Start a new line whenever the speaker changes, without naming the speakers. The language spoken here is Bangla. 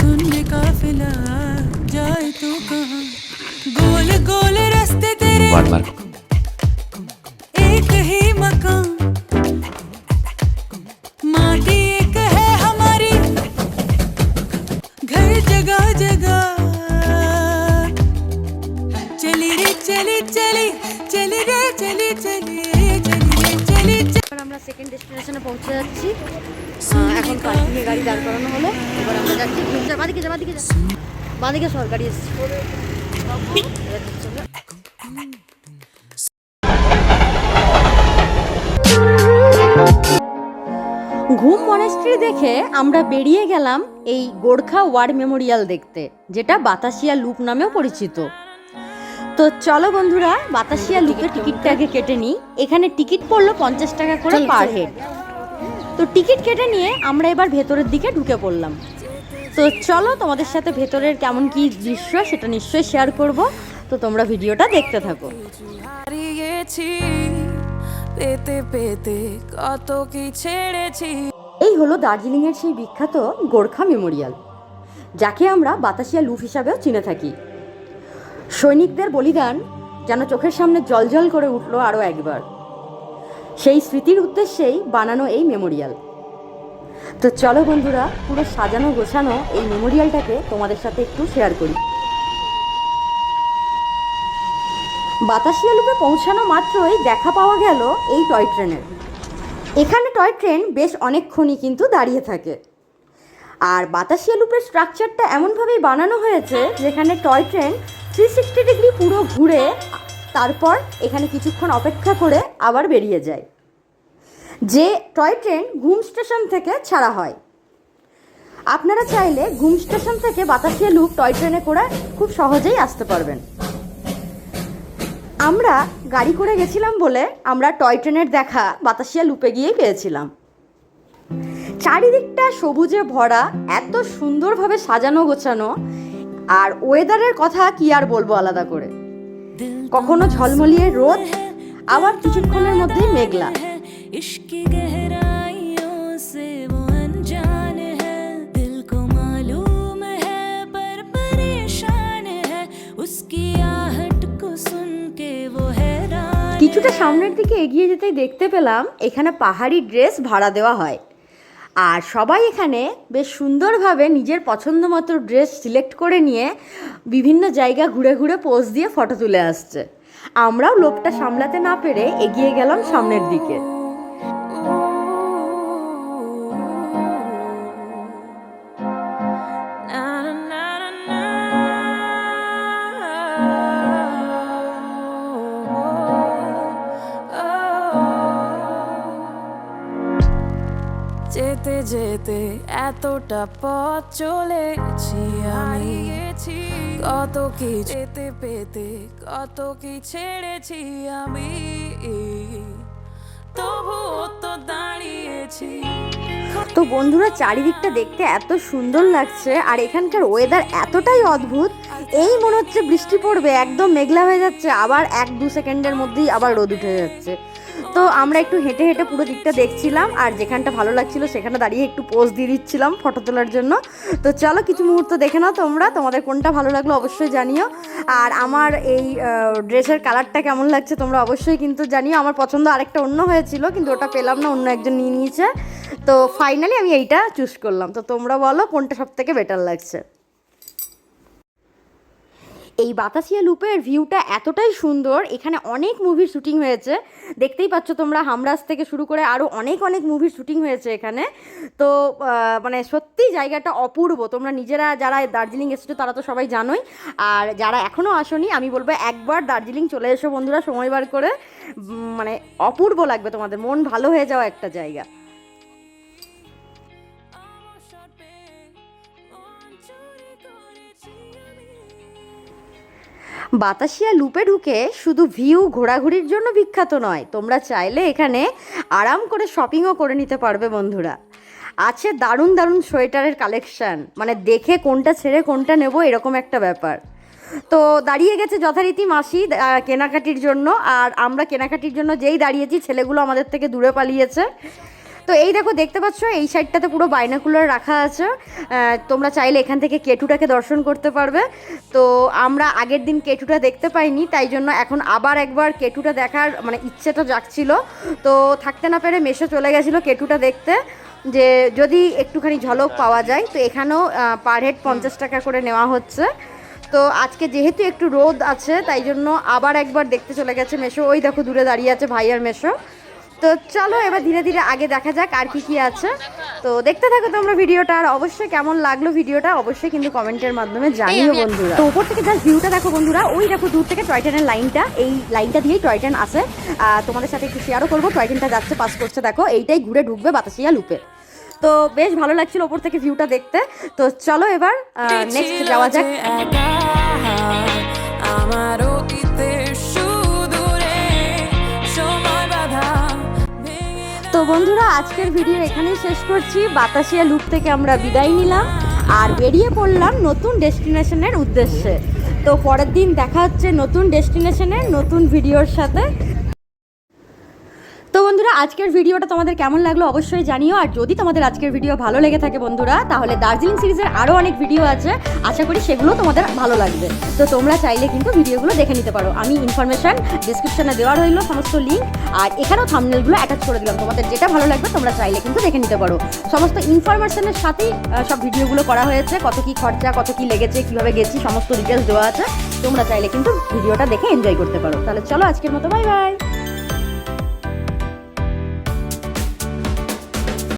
सुन ये काफिला जाए तो कहाँ गोल गोल रास्ते तेरे
ওয়ান মার্ক
एक ही मकान माटी एक है हमारी घर जगह जगह चली रे चली चली चली रे चली चली चली रे चली चली
এবার আমরা সেকেন্ড ডেস্টিনেশনে পৌঁছে যাচ্ছি আহ, এখন পার্কিংয়ে গাড়ি দাঁড় করানো হলো এবার আমরা যাচ্ছি ঘুমছে যা বাদিকে যা বাদিকে সরকারি এসছে এবার যাচ্ছি আমরা। ঘুম মনেস্ট্রি দেখে আমরা বেরিয়ে গেলাম এই গোর্খা ওয়ার মেমোরিয়াল দেখতে যেটা বাতাসিয়া লুপ নামেও পরিচিত। তো চলো বন্ধুরা বাতাসিয়া লুপে টিকিটটা আগে কেটে নিই। এখানে টিকিট পড়ল পঞ্চাশ টাকা করে পার হেড তো টিকিট কেটে নিয়ে আমরা এবার ভেতরের দিকে ঢুকে পড়লাম। তো চলো তোমাদের সাথে ভেতরের কেমন কি দৃশ্য সেটা নিশ্চয়ই শেয়ার করব। তো তোমরা ভিডিওটা দেখতে থাকো।
পেতে পেতে কত কি ছেড়েছি।
এই হলো দার্জিলিংয়ের সেই বিখ্যাত গোর্খা মেমোরিয়াল যাকে আমরা বাতাসিয়া লুফ হিসাবেও চিনে থাকি। সৈনিকদের বলিদান যেন চোখের সামনে জলজল করে উঠল আরও একবার। সেই স্মৃতির উদ্দেশ্যেই বানানো এই মেমোরিয়াল। তো চলো বন্ধুরা, পুরো সাজানো গোছানো এই মেমোরিয়ালটাকে তোমাদের সাথে একটু শেয়ার করি। বাতাসিয়া লুপে পৌঁছানো মাত্রই দেখা পাওয়া গেল এই টয় ট্রেনের। এখানে টয় ট্রেন বেশ অনেকক্ষণই কিন্তু দাঁড়িয়ে থাকে। আর বাতাসিয়া লুপের স্ট্রাকচারটা এমনভাবেই বানানো হয়েছে, যেখানে toy train three sixty degree পুরো ঘুরে তারপর এখানে কিছুক্ষণ অপেক্ষা করে আবার বেরিয়ে যায়। যে টয় ট্রেন ঘুম স্টেশন থেকে ছাড়া হয়। আপনারা চাইলে ঘুম স্টেশন থেকে বাতাসিয়া লুপ টয় ট্রেনে করে খুব সহজেই আসতে পারবেন। আমরা গাড়ি করে গেছিলাম বলে আমরা টয় ট্রেনের দেখা বাতাসিয়া লুপে গিয়েই পেয়েছিলাম। চারিদিকটা সবুজে ভরা, এত সুন্দরভাবে সাজানো গোছানো, আর ওয়েদারের কথা কি আর বলব আলাদা করে। কখনো ঝলমলিয়ে রোদ আবার কিছুক্ষণের মধ্যেই মেঘলা। কিছুটা সামনের দিকে এগিয়ে যেতেই দেখতে পেলাম এখানে পাহাড়ি ড্রেস ভাড়া দেওয়া হয়। আর সবাই এখানে বেশ সুন্দরভাবে নিজের পছন্দ মতো ড্রেস সিলেক্ট করে নিয়ে বিভিন্ন জায়গা ঘুরে ঘুরে পোজ দিয়ে ফটো তুলে আসছে। আমরাও লোকটা সামলাতে না পেরে এগিয়ে গেলাম সামনের দিকে।
যেতে যেতে এতটা পথ চলেছি আমি। কত কি যেতে পেতে কত কি ছেড়েছি আমি। তবুও তো দাঁড়িয়েছি।
তো বন্ধুরা চারিদিকটা দেখতে এত সুন্দর লাগছে আর এখানকার ওয়েদার এতটাই অদ্ভুত। এই মনে হচ্ছে বৃষ্টি পড়বে, একদম মেঘলা হয়ে যাচ্ছে, আবার এক দু সেকেন্ডের মধ্যেই আবার রোদ উঠে যাচ্ছে। তো আমরা একটু হেঁটে হেঁটে পুরো দিকটা দেখছিলাম, আর যেখানটা ভালো লাগছিল সেখানে দাঁড়িয়ে একটু পোজ দিয়ে দিচ্ছিলাম ফটো তোলার জন্য। তো চলো কিছু মুহূর্ত দেখে নাও তোমরা, তোমাদের কোনটা ভালো লাগল অবশ্যই জানিও। আর আমার এই ড্রেসের কালারটা কেমন লাগছে তোমরা অবশ্যই কিন্তু জানিও। আমার পছন্দ আরেকটা অন্য হয়েছিল, কিন্তু ওটা পেলাম না, অন্য একজন নিয়ে নিয়েছে। তো ফাইনালি আমি এইটা চুজ করলাম। তো তোমরা বলো কোনটা সব থেকে বেটার লাগছে। এই বাতাসিয়া লুপের ভিউটা এতটাই সুন্দর, এখানে অনেক মুভির শুটিং হয়েছে। দেখতেই পাচ্ছ তোমরা, হামরাজ থেকে শুরু করে আরও অনেক অনেক মুভির শ্যুটিং হয়েছে এখানে। তো মানে সত্যি জায়গাটা অপূর্ব। তোমরা নিজেরা যারা দার্জিলিং এসেছ, তারা তো সবাই জানোই। আর যারা এখনও আসনি, আমি বলব একবার দার্জিলিং চলে এসো বন্ধুরা, সময় বার করে। মানে অপূর্ব লাগবে তোমাদের, মন ভালো হয়ে যাওয়া একটা জায়গা। বাতাসিয়া লুপে ঢুকে শুধু ভিউ ঘোরাঘুরির জন্য বিখ্যাত নয়, তোমরা চাইলে এখানে আরাম করে শপিংও করে নিতে পারবে বন্ধুরা। আছে দারুণ দারুণ সোয়েটারের কালেকশান মানে দেখে কোনটা ছেড়ে কোনটা নেব এরকম একটা ব্যাপার। তো দাঁড়িয়ে গেছে যথারীতি মাসি কেনাকাটির জন্য, আর আমরা কেনাকাটির জন্য যেই দাঁড়িয়েছি, ছেলেগুলো আমাদের থেকে দূরে পালিয়েছে। তো এই দেখো, দেখতে পাচ্ছ, এই সাইডটাতে পুরো বাইনাকুলার রাখা আছে। তোমরা চাইলে এখান থেকে কেটুটাকে দর্শন করতে পারবে। তো আমরা আগের দিন কেটুটা দেখতে পাইনি, তাই জন্য এখন আবার একবার কেটুটা দেখার মানে ইচ্ছেটা জাগছিল। তো থাকতে না পেরে মেশো চলে গেছিল কেটুটা দেখতে, যে যদি একটুখানি ঝলক পাওয়া যায়, তো এখানেও পার হেড পঞ্চাশ টাকা করে নেওয়া হচ্ছে। তো আজকে যেহেতু একটু রোদ আছে, তাই জন্য আবার একবার দেখতে চলে গেছে মেশো ওই দেখো, দূরে দাঁড়িয়ে আছে ভাইয়ার মেশো তো চলো এবার ধীরে ধীরে আগে দেখা যাক আর কি কি আছে। তো দেখতে থাকো তোমরা ভিডিওটা আর অবশ্যই কেমন লাগল ভিডিওটা অবশ্যই কিন্তু কমেন্টের মাধ্যমে জানিও বন্ধুরা। তো উপর থেকে জাস্ট ভিউটা দেখো বন্ধুরা ওই দেখো দূর থেকে টয় ট্রেনের লাইনটা এই লাইনটা দিয়েই টয় ট্রেন আসে তোমাদের সাথে একটু শেয়ারও করব টয় ট্রেনটা যাচ্ছে পাস করছে দেখো এইটাই ঘুরে ঢুকবে বাতাসিয়া লুপে তো বেশ ভালো লাগছিল ওপর থেকে ভিউটা দেখতে। তো চলো এবার নেক্সট যাওয়া যাক।
একা?
বন্ধুরা, আজকের ভিডিও এখানেই শেষ করছি। বাতাসিয়া লুপ থেকে আমরা বিদায় নিলাম। আর বেরিয়ে পড়লাম নতুন ডেস্টিনেশনের উদ্দেশ্যে। তো পরের দিন দেখা হচ্ছে নতুন ডেস্টিনেশনের নতুন ভিডিওর সাথে। তো বন্ধুরা, আজকের ভিডিওটা তোমাদের কেমন লাগল অবশ্যই জানিও, আর যদি তোমাদের আজকের ভিডিও ভালো লেগে থাকে বন্ধুরা, তাহলে দার্জিলিং সিরিজের আরও অনেক ভিডিও আছে। আশা করি সেগুলো তোমাদের ভালো লাগবে। তো তোমরা চাইলে কিন্তু ভিডিওগুলো দেখে নিতে পারো। আমি ইনফরমেশন ডিসক্রিপশনে দেওয়া রইল সমস্ত লিঙ্ক আর এখানেও থামনেলগুলো অ্যাটাচ করে দিলাম। তোমাদের যেটা ভালো লাগবে, তোমরা চাইলে কিন্তু দেখে নিতে পারো। সমস্ত ইনফরমেশনের সাথেই সব ভিডিওগুলো করা হয়েছে। কত কি খরচা, কত কি লেগেছে, কীভাবে গেছি, সমস্ত ডিটেলস দেওয়া আছে। তোমরা চাইলে কিন্তু ভিডিওটা দেখে এনজয় করতে পারো। তাহলে চলো আজকের মতো বাই বাই